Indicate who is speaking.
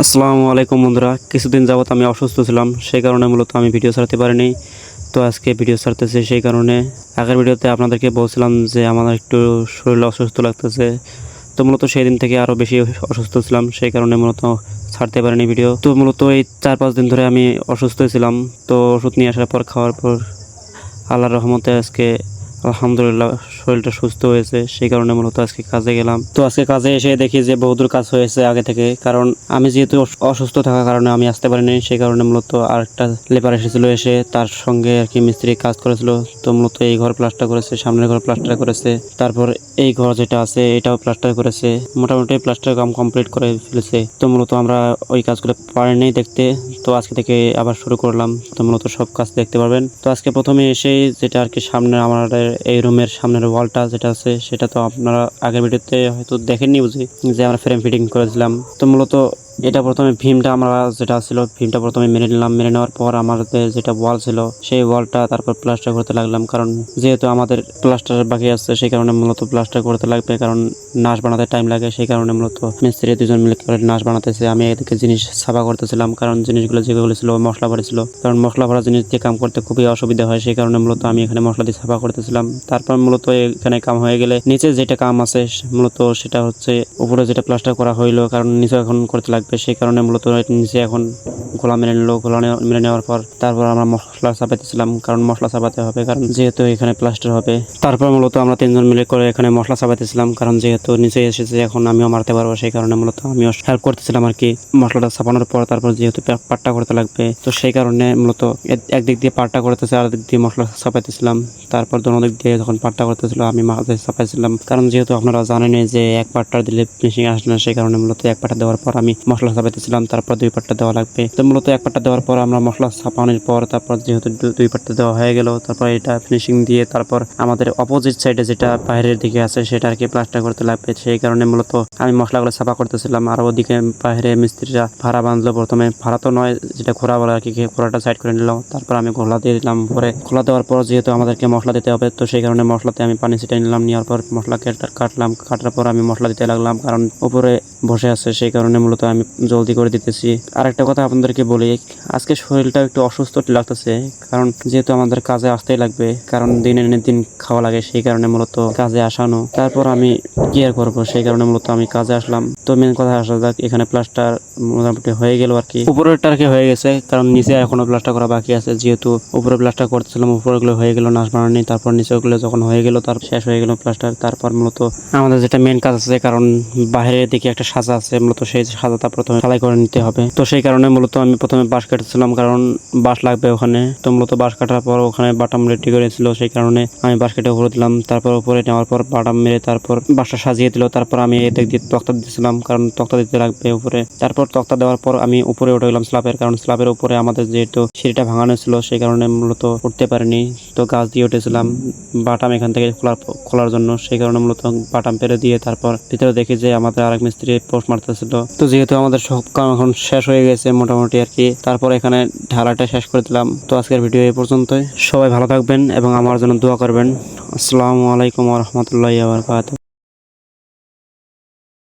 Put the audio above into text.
Speaker 1: আসসালামু আলাইকুম বন্ধুরা, কিছুদিন যাবত আমি অসুস্থ ছিলাম, সেই কারণে মূলত আমি ভিডিও ছাড়তে পারিনি। তো আজকে ভিডিও ছাড়তেছি সেই কারণে। আগের ভিডিওতে আপনাদেরকে বলছিলাম যে আমার একটু শরীর অসুস্থ লাগতেছে। তো মূলত সেই দিন থেকে আরও বেশি অসুস্থ ছিলাম, সেই কারণে মূলত ছাড়তে পারিনি ভিডিও। তো মূলত এই চার পাঁচ দিন ধরে আমি অসুস্থ ছিলাম। তো ওষুধ নিয়ে আসার পর, খাওয়ার পর আল্লাহর রহমতে আজকে আলহামদুলিল্লাহ শরীরটা সুস্থ হয়েছে, সেই কারণে মূলত আজকে কাজে গেলাম। তো আজকে কাজে এসে দেখি যে বহুদূর কাজ হয়েছে আগে থেকে, কারণ আমি যেহেতু অসুস্থ থাকার কারণে আমি আসতে পারিনি, সেই কারণে মূলত আরেকটা লেবার এসেছিল এসে তার সঙ্গে আর কি মিস্ত্রি কাজ করেছিল। তো মূলত এই ঘর প্লাস্টার করেছে, সামনের ঘর প্লাস্টার করেছে, তারপর এই ঘর যেটা আছে এটাও প্লাস্টার করেছে। মোটামুটি প্লাস্টার কাম কমপ্লিট করে ফেলেছে। তো মূলত আমরা ওই কাজগুলো পারিনি দেখতে, তো আজকে থেকে আবার শুরু করলাম। তো মূলত সব কাজ দেখতে পারবেন। তো আজকে প্রথমে এসেই যেটা আর কি সামনে আমাদের এই রুমের সামনের ওয়ালটা যেটা আছে, সেটা তো আপনারা আগের ভিডিওতে হয়তো দেখেননি বুঝি, যে আমরা ফ্রেম ফিটিং করেছিলাম। তো মূলত এটা প্রথমে ভীমটা আমরা যেটা ছিল, ভীমটা প্রথমে মেনে নিলাম। মেনে নেওয়ার পর আমাদের যেটা ওয়াল ছিল, সেই ওয়ালটা তারপর প্লাস্টার করতে লাগলাম। কারণ যেহেতু আমাদের প্লাস্টার বাকি আছে, সেই কারণে মূলত প্লাস্টার করতে লাগবে। কারণ নাচ বানাতে টাইম লাগে, সেই কারণে মূলত মিস্ত্রি দুজন মিলে নাচ বানাতেছে। আমি এদিকে জিনিস সাফা করতেছিলাম, কারণ জিনিসগুলো যেগুলো ছিল, মশলা ভরা ছিল। কারণ মশলা ভরা জিনিস দিয়ে কাম করতে খুবই অসুবিধা হয়, সেই কারণে মূলত আমি এখানে মশলা দিয়ে সাফা করতেছিলাম। তারপর মূলত এখানে কাম হয়ে গেলে নিচে যেটা কাম আছে, মূলত সেটা হচ্ছে উপরে যেটা প্লাস্টার করা হইল, কারণ নিচে এখন করতে লাগবে। সেই কারণে মূলত নিচে এখন গোলা মেনে নিলো গোলা মেনে নেওয়ার পর তারপর আমরা মশলা চাপাইতেছিলাম, কারণ মশলা চাপাতে হবে, কারণ যেহেতু এখানে প্লাস্টার হবে। তারপর মূলত আমরা তিনজন মিলে করে এখানে মশলা চাপাইতেছিলাম, কারণ যেহেতু নিচে এসেছে, এখন আমিও মারতে পারব, সেই কারণে মূলত আমিও হেল্প করতেছিলাম আর কি মশলাটা চাপানোর পর, তারপর যেহেতু পাট্টা করতে লাগবে, তো সেই কারণে মূলত একদিক দিয়ে পাট্টা করতেছে আর দিক দিয়ে মশলা চাপাইতেছিলাম। তারপর দোনো দিক দিয়ে যখন পাট্টা করতেছিল, আমি মাঝে চাপাইছিলাম। কারণ যেহেতু আপনারা জানেনই যে এক পাট্টা দিলে ফিনিশিং আসে না, সেই কারণে মূলত এক পাট্টা দেওয়ার পর আমি মশলা চাপাইতেছিলাম, তারপর দুই পাট্টা দেওয়া লাগবে। তো মূলত এক পাট্টা দেওয়ার পর আমরা মশলা চাপানোর পর তারপর যেহেতু দুই পাট্টা দেওয়া হয়ে গেল, তারপর এটা ফিনিশিং দিয়ে তারপর আমাদের অপোজিট সাইডে যেটা বাইরের দিকে আছে সেটা আর কি প্লাস্টার করতে লাগবে। সেই কারণে মূলত আমি মশলাগুলো ছাপা করতেছিলাম। আর ওদিকে বাইরে মিস্ত্রিরা ভাড়া বাঁধলো। প্রথমে ভাড়া তো নয়, যেটা ঘোরা বলে আর কি ঘোরাটা সাইড করে নিলাম। তারপর আমি ঘোলা দিয়ে দিলাম পরে খোলা দেওয়ার পর যেহেতু আমাদেরকে মশলা দিতে হবে, তো সেই কারণে মশলাতে আমি পানি ছিটাই নিলাম। নেওয়ার পর মশলা কেটে- কাটলাম। কাটার পর আমি মশলা দিতে লাগলাম। কারণ উপরে বসে আছে, সেই কারণে মূলত আমি জলদি করে দিতেছি। আর একটা কথা আপনাদেরকে বলি, আজকে শরীরটা একটু অসুস্থ লাগতেছে, কারণ যেহেতু আমাদের কাজে আসতেই লাগবে, কারণ দিনের দিন খাওয়া লাগে, সেই কারণে মূলত কাজে আসানো। তারপর আমি কেয়ার করব, সেই কারণে মূলত আমি কাজে আসলাম। তো মেন কথা আসা যাক, এখানে প্লাস্টার মোটামুটি হয়ে গেল আর কি। উপরেরটা আর হয়ে গেছে, কারণ নিচে এখনও প্লাস্টার করা বাকি আছে। যেহেতু উপরে প্লাস্টার করতেছিলাম, উপরেগুলো হয়ে গেল নাচ বানানি, তারপর নিচেগুলো যখন হয়ে গেল, তার শেষ হয়ে গেল প্লাস্টার তারপর মূলত আমাদের যেটা মেন কাজ আছে, কারণ বাইরের দিকে একটা সাজা আছে, মূলত সেই সাজাটা প্রথমে ঢালাই করে নিতে হবে। তো সেই কারণে মূলত আমি প্রথমে বাঁশ কেটেছিলাম, কারণ বাঁশ লাগবে ওখানে। তো মূলত বাঁশ কাটার পর ওখানে বাটাম রেডি করেছিল সেই কারণে আমি বাঁশ কেটে উপরে দিলাম। তারপর উপরে নেওয়ার পর বাটাম মেরে তারপর বাঁশটা সাজিয়ে দিল। তারপর আমি এদিক দিয়ে তক্তা দিয়েছিলাম কারণ তক্তা দিতে লাগবে উপরে। তারপর তক্তা দেওয়ার পর আমি উপরে উঠে গেলাম স্ল্যাবের, কারণ স্ল্যাবের উপরে আমাদের যেহেতু সিঁড়িটা ভাঙানো ছিল, সেই কারণে মূলত উঠতে পারিনি। তো গাছ দিয়ে উঠেছিলাম, বাটাম এখান থেকে খোলার খোলার জন্য, সেই কারণে মূলত বাটাম পেরে দিয়ে তারপর ভিতরে দেখি যে আমাদের আরেক মিস্ত্রি পোস্ট মারতেছিল। তো যেহেতু আমাদের সব কাম এখন শেষ হয়ে গেছে মোটামুটি আর কি, তারপর এখানে ঢালাটা শেষ করে দিলাম। তো আজকের ভিডিও এই পর্যন্তই। সবাই ভালো থাকবেন এবং আমার জন্য দোয়া করবেন। আসসালামু আলাইকুম রহমতুল্লাহ বারকাত